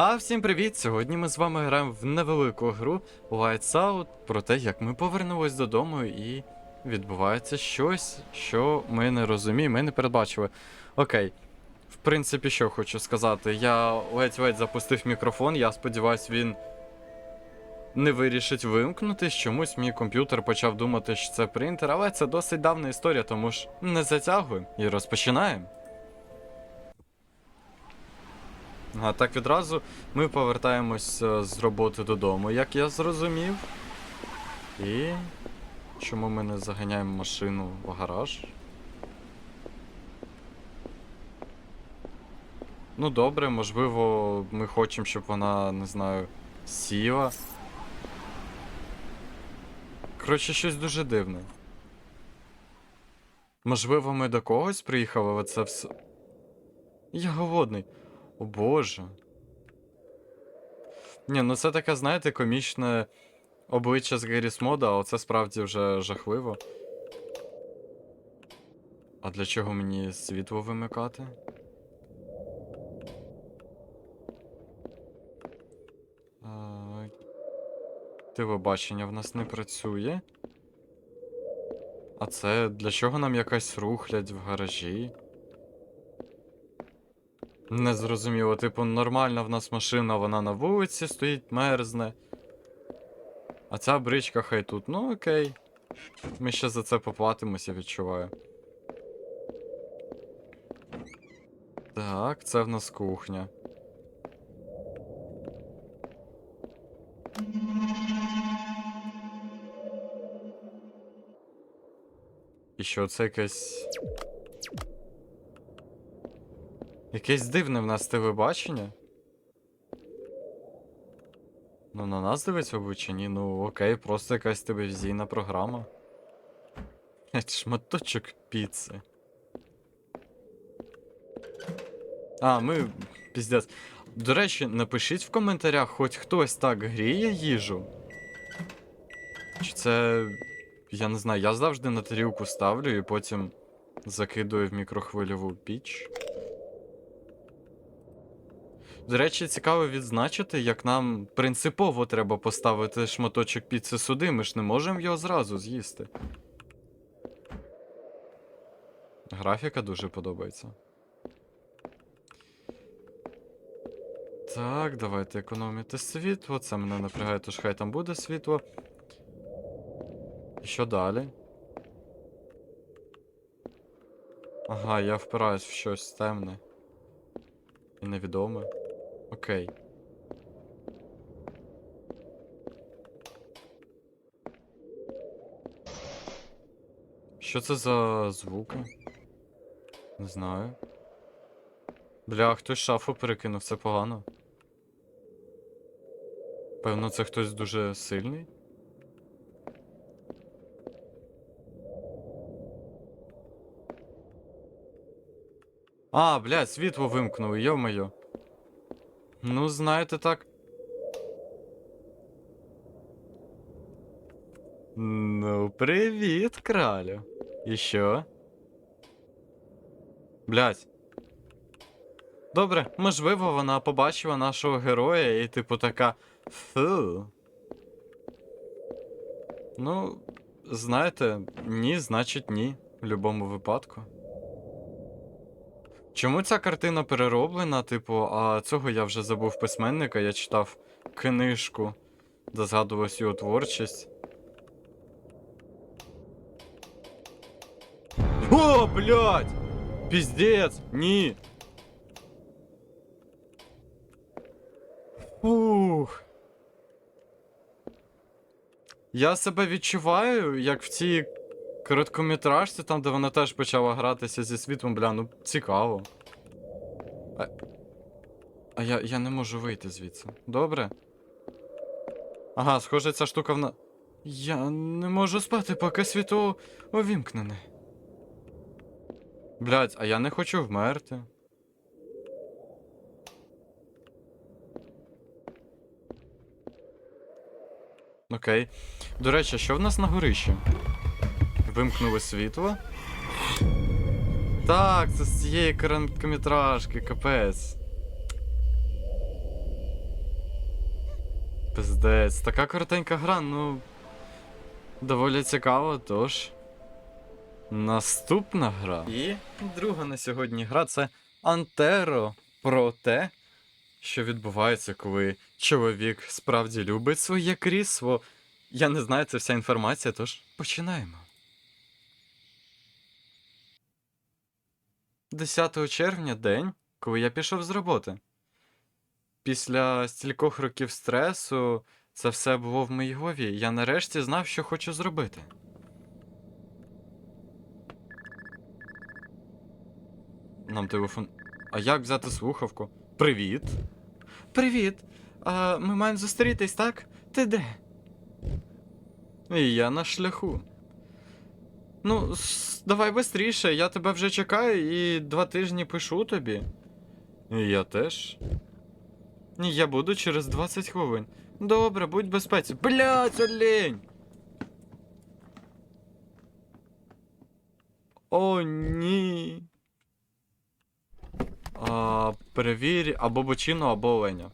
А всім привіт! Сьогодні ми з вами граємо в невелику гру Lights Out про те, як ми повернемось додому і відбувається щось, що ми не розуміємо, ми не передбачили. Окей. В принципі, що хочу сказати, я ледь-ледь запустив мікрофон, я сподіваюсь, він не вирішить вимкнутись. Чомусь мій комп'ютер почав думати, що це принтер, але це досить давна історія, тому ж не затягуємо і розпочинаємо. А так відразу ми повертаємось е, з роботи додому, як я зрозумів. І. Чому ми не заганяємо машину в гараж? Ну добре, можливо, ми хочемо, щоб вона, не знаю, сіла. Коротше, щось дуже дивне. Можливо, ми до когось приїхали, але це все. Я голодний. О боже. Ні, ну це таке, знаєте, комічне обличчя з Геріс Мода, а оце справді вже жахливо. А для чого мені світло вимикати? А, Телебачення в нас не працює. А це для чого нам якась рухлядь в гаражі? Не зрозуміло, типу, нормальна в нас машина, вона на вулиці стоїть, мерзне. А ця бричка хай тут. Ну окей. Ми ще за це поплатимося, відчуваю. Так, це в нас кухня. І що це якесь. Якесь дивне в нас телебачення. Ну, на нас дивиться обличчя, ні, ну окей, просто якась телевізійна програма. Шматочок піци. А, ми. Піздець. До речі, напишіть в коментарях, хоч хтось так гріє їжу. Чи це. Я не знаю, я завжди на тарілку ставлю і потім закидую в мікрохвильову піч. До речі, цікаво відзначити, як нам принципово треба поставити шматочок піци сюди, ми ж не можемо його зразу з'їсти. Графіка дуже подобається. Так, давайте економити світло. Це мене напрягає, тож хай там буде світло. І що далі? Ага, я впираюсь в щось темне. І невідоме. Окей. Що це за звуки? Не знаю. Бля, хтось шафу перекинув, це погано. Певно, це хтось дуже сильний. А, блядь, світло вимкнули, йо-моє. Ну, знаєте так. Ну, привіт, кралю. І що? Блять. Добре, можливо, вона побачила нашого героя і, типу, така. Фу. Ну, знаєте, ні, значить ні. В будь-якому випадку. Чому ця картина перероблена, типу, а цього я вже забув письменника, я читав книжку, де згадувалась його творчість. О, блядь! Піздець! Ні! Ух. Я себе відчуваю, як в цій короткометражці, там, де вона теж почала гратися зі світлом, бля, ну цікаво. А, а я, я не можу вийти звідси. Добре? Ага, схоже, ця штука вна. Я не можу спати, поки світло увімкнене. Блять, а я не хочу вмерти. Окей. До речі, що в нас на горищі? Вимкнули світло. Так, це з цієї короткометражки, капець. Пиздець, така коротенька гра, ну. Доволі цікаво, тож. Наступна гра. І друга на сьогодні гра це Антеро про те, що відбувається, коли чоловік справді любить своє крісло. Я не знаю, це вся інформація, тож починаємо. 10 червня день, коли я пішов з роботи. Після стількох років стресу це все було в моїй голові. Я нарешті знав, що хочу зробити. Нам телефон. А як взяти слухавку? Привіт. Привіт. А, ми маємо зустрітись, так? Ти де? І я на шляху. Ну, давай бистріше, я тебе вже чекаю і два тижні пишу тобі. І я теж. Ні, я буду через 20 хвилин. Добре, будь безпеці. Блять, олень! О, ні. А, перевір або бочину, або оленя.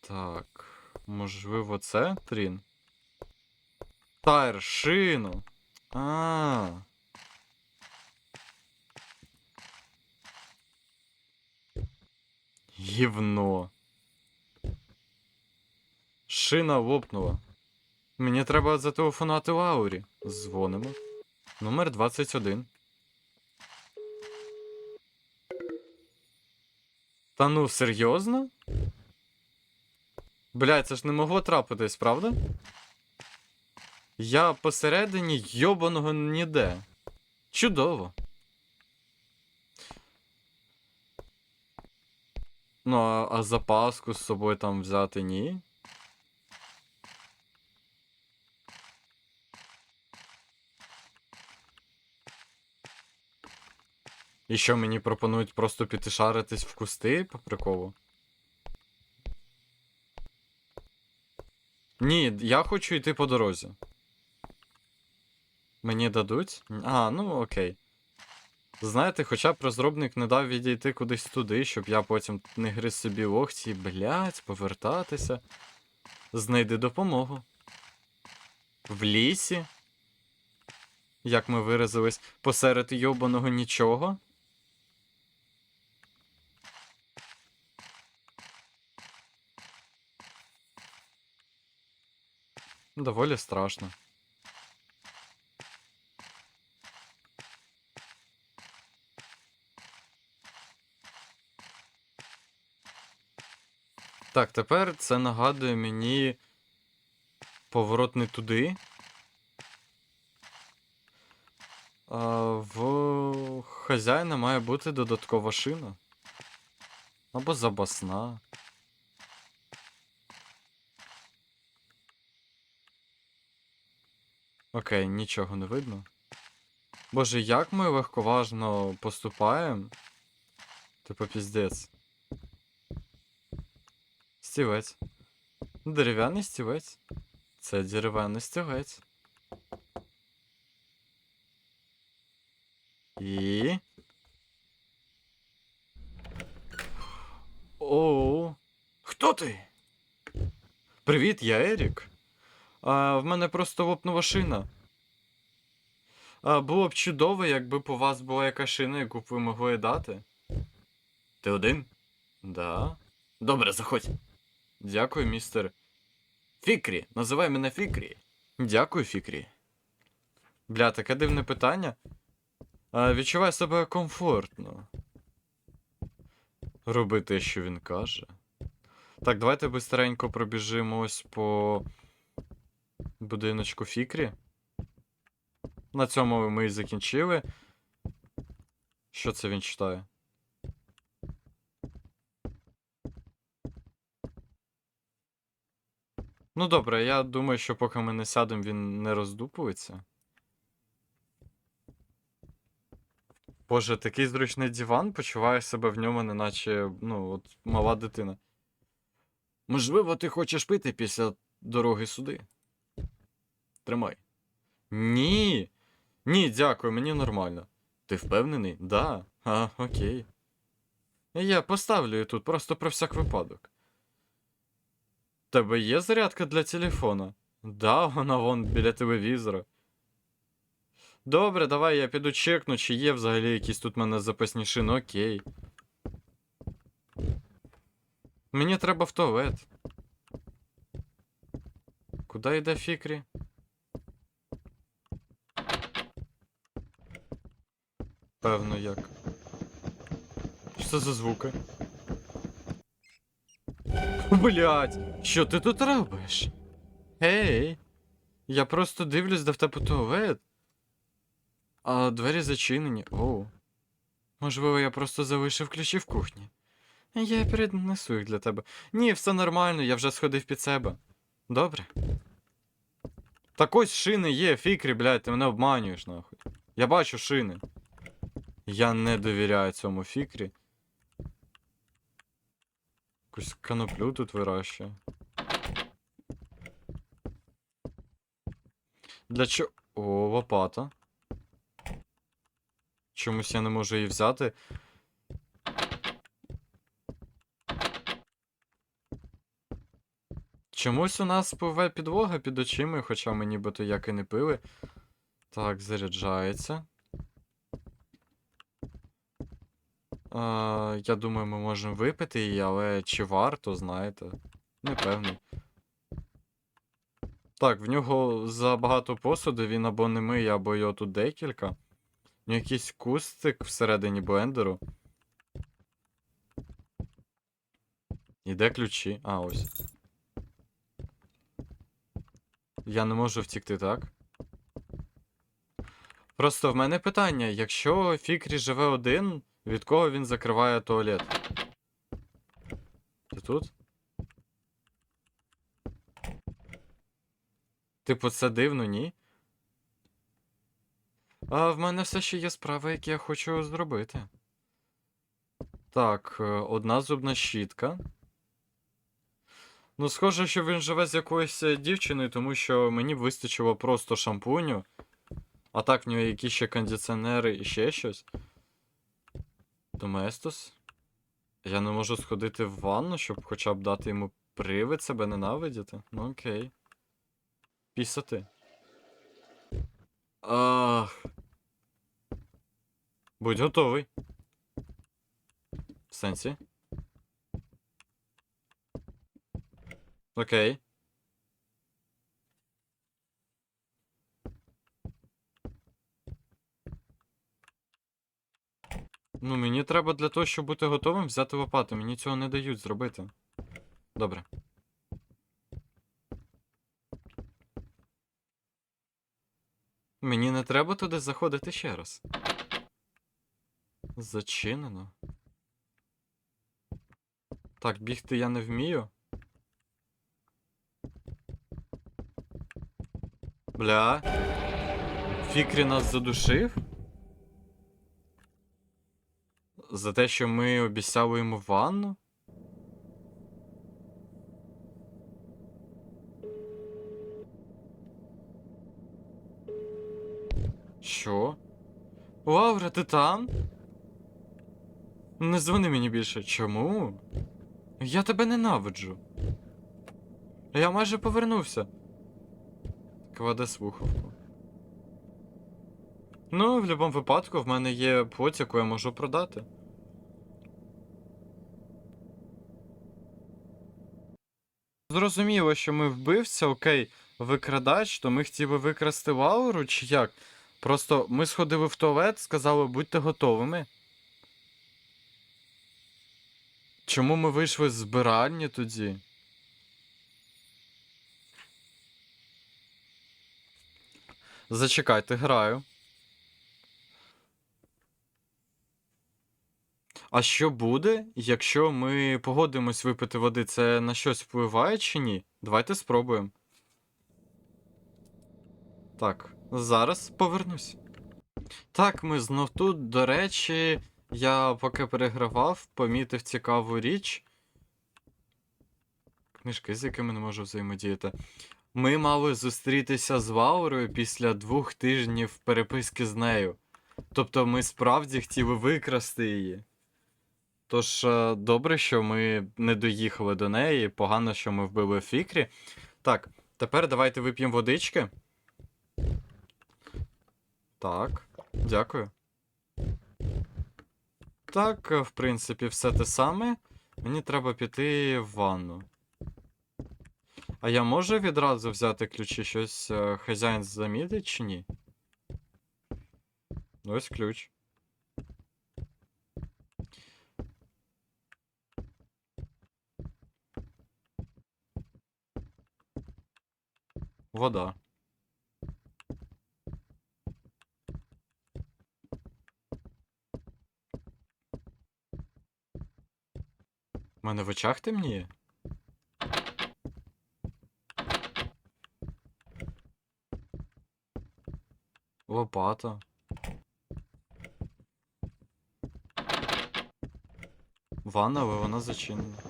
Так. Можливо, це трін. Тайр, шину. А. Гівно. Шина лопнула. Мені треба зателефонувати Лаурі. Дзвонимо. Номер 21. Та ну, серйозно? Блядь, це ж не могло трапитись, правда? Я посередині йобаного ніде. Чудово. Ну, а, а запаску з собою там взяти ні? І що мені пропонують просто піти шаритись в кусти по приколу? Ні, я хочу йти по дорозі. Мені дадуть? А, ну окей. Знаєте, хоча б розробник не дав відійти кудись туди, щоб я потім не гриз собі локті, блять, повертатися. Знайди допомогу. В лісі. Як ми виразились, посеред йобаного нічого. Доволі страшно. Так, тепер це нагадує мені поворот не туди. А, в хазяїна має бути додаткова шина. Або запасна. Окей, нічого не видно. Боже, як ми легковажно поступаємо? Типу піздець. Стілець. Дерев'яний стілець. Це дерев'яний стілець. І. Оу. Хто ти? Привіт, я Ерік. А, в мене просто лопнула шина. А, було б чудово, якби у вас була якась шина, яку б ви могли дати. Ти один? Да. Добре, заходь. Дякую, містер. Фікрі, називай мене Фікрі. Дякую, Фікрі. Бля, таке дивне питання. А, відчувай себе комфортно. Роби те, що він каже. Так, давайте бистренько пробіжимось по будиночку Фікрі. На цьому ми і закінчили. Що це він читає? Ну добре, я думаю, що поки ми не сядемо, він не роздупується. Боже, такий зручний диван, почуваю себе в ньому, неначе, ну, от мала дитина. Можливо, ти хочеш пити після дороги сюди? Тримай. Ні. Ні, дякую, мені нормально. Ти впевнений? Да. А, окей. Я поставлю тут просто про всяк випадок. Тебе є зарядка для телефона? Да, вона вон біля телевізора. Добре, давай я піду чекну, чи є взагалі якісь тут в мене запасні шини, окей. Мені треба в туалет. Куди йде Фікрі? Певно як. Що це за звуки? Блять, що ти тут робиш? Гей, я просто дивлюсь, де в туалет. А двері зачинені. Оу. Можливо, я просто залишив ключі в кухні. Я перенесу їх для тебе. Ні, все нормально, я вже сходив під себе. Добре. Так ось шини є, фікрі, блядь, ти мене обманюєш, нахуй. Я бачу шини. Я не довіряю цьому фікрі. Якусь каноплю тут вирощує. Для чо. О, лопата. Чомусь я не можу її взяти. Чомусь у нас пливе підлога під очима, хоча ми нібито як і не пили. Так, заряджається. А, я думаю, ми можемо випити її, але чи варто, знаєте? Не певний. Так, в нього забагато посуду, він або не миє, або його тут декілька. У нього якийсь кустик всередині блендеру. І де ключі? А, ось. Я не можу втікти, так? Просто в мене питання: якщо Фікрі живе один, від кого він закриває туалет? Ти тут? Типу, це дивно, ні? А в мене все ще є справи, які я хочу зробити. Так, е, одна зубна щітка. Ну, схоже, що він живе з якоюсь е, дівчиною, тому що мені б вистачило просто шампуню. А так в нього якісь ще кондиціонери і ще щось. Доместос. Я не можу сходити в ванну, щоб хоча б дати йому привид себе ненавидіти. Ну окей. Пісати. Ах. Будь готовий. В сенсі? Окей. Ну, мені треба для того, щоб бути готовим, взяти лопату. Мені цього не дають зробити. Добре. Мені не треба туди заходити ще раз. Зачинено. Так, бігти я не вмію. Бля. Фікрі нас задушив? За те, що ми обіцяли йому ванну? Що? Лаура, ти там? Не дзвони мені більше. Чому? Я тебе ненавиджу. Я майже повернувся. Кладе слухавку. Ну, в будь-якому випадку, в мене є плоть, яку я можу продати. Зрозуміло, що ми вбивця, окей, викрадач, то ми хотіли викрасти Лауру, чи як? Просто ми сходили в туалет, сказали, будьте готовими. Чому ми вийшли з збиральні тоді? Зачекайте, граю. А що буде, якщо ми погодимось випити води? Це на щось впливає чи ні? Давайте спробуємо. Так, зараз повернусь. Так, ми знов тут. До речі, я поки перегравав, помітив цікаву річ. Книжки, з якими не можу взаємодіяти. Ми мали зустрітися з Ваурою після двох тижнів переписки з нею. Тобто ми справді хотіли викрасти її. Тож е, добре, що ми не доїхали до неї, погано, що ми вбили Фікрі. Так, тепер давайте вип'ємо водички. Так, дякую. Так, е, в принципі, все те саме. Мені треба піти в ванну. А я можу відразу взяти ключі? Щось е, хазяїн замітить чи ні? Ось ключ. Вода. У мене в очах темніє? Лопата. Ванна, але вона зачинена.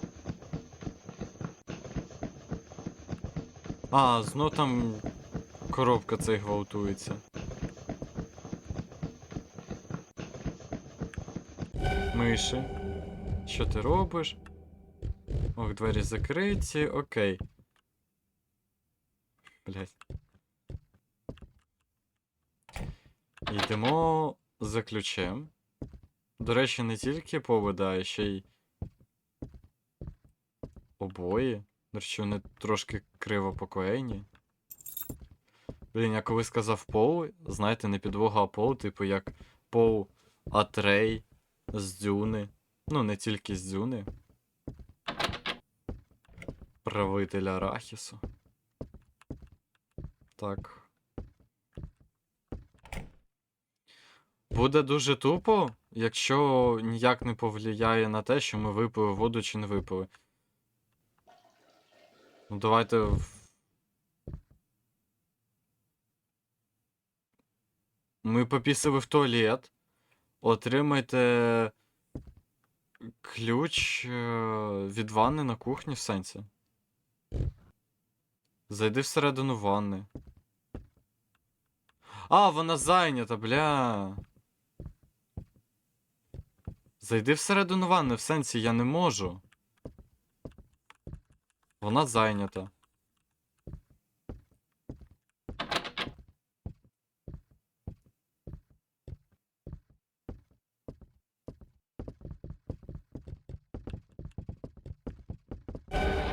А, знов там коробка цей гвалтується. Миші. Що ти робиш? Ох, двері закриті, окей. Блять. Йдемо за ключем. До речі, не тільки повода, а ще й обої. До речі, вони трошки криво покоєні. Блін, я коли сказав пол, знаєте, не підлога, а пол, типу як пол Атрей з дзюни. Ну, не тільки з дзюни. Правитель Арахісу. Так. Буде дуже тупо, якщо ніяк не повлияє на те, що ми випили воду чи не випили. Ну, давайте. Ми попісили в туалет. Отримайте ключ е, від ванни на кухні в сенсі. Зайди всередину ванни. А, вона зайнята, бля. Зайди всередину ванни, в сенсі я не можу. Вона зайнята.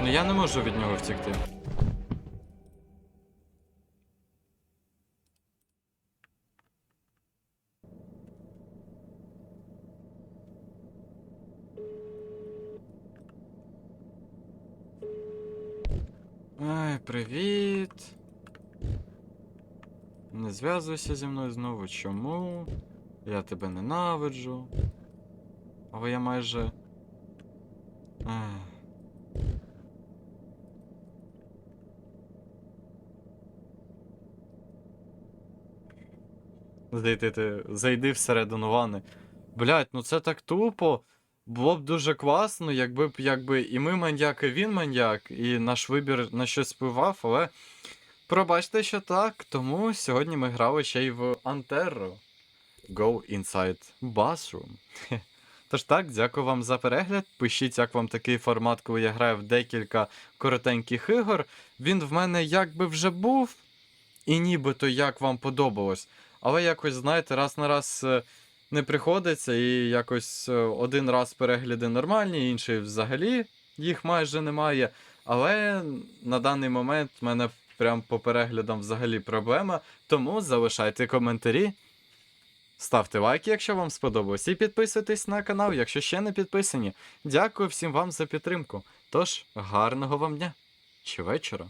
Ну я не можу від нього втікти. Ай, привіт. Не зв'язуйся зі мною знову. Чому? Я тебе ненавиджу. Але я майже. Ах. Зайди, ти, зайди всередину ванни. Блять, ну це так тупо. Було б дуже класно, якби якби і ми маньяк, і він маньяк, і наш вибір на щось впливав, але пробачте, що так. Тому сьогодні ми грали ще й в Anterro. Go inside bathroom. Тож так, дякую вам за перегляд. Пишіть, як вам такий формат, коли я граю в декілька коротеньких ігор. Він в мене якби вже був, і нібито як вам подобалось. Але якось, знаєте, раз на раз е, не приходиться, і якось е, один раз перегляди нормальні, інший взагалі їх майже немає. Але на даний момент в мене прям по переглядам взагалі проблема. Тому залишайте коментарі. Ставте лайки, якщо вам сподобалось, і підписуйтесь на канал, якщо ще не підписані. Дякую всім вам за підтримку. Тож, гарного вам дня чи вечора.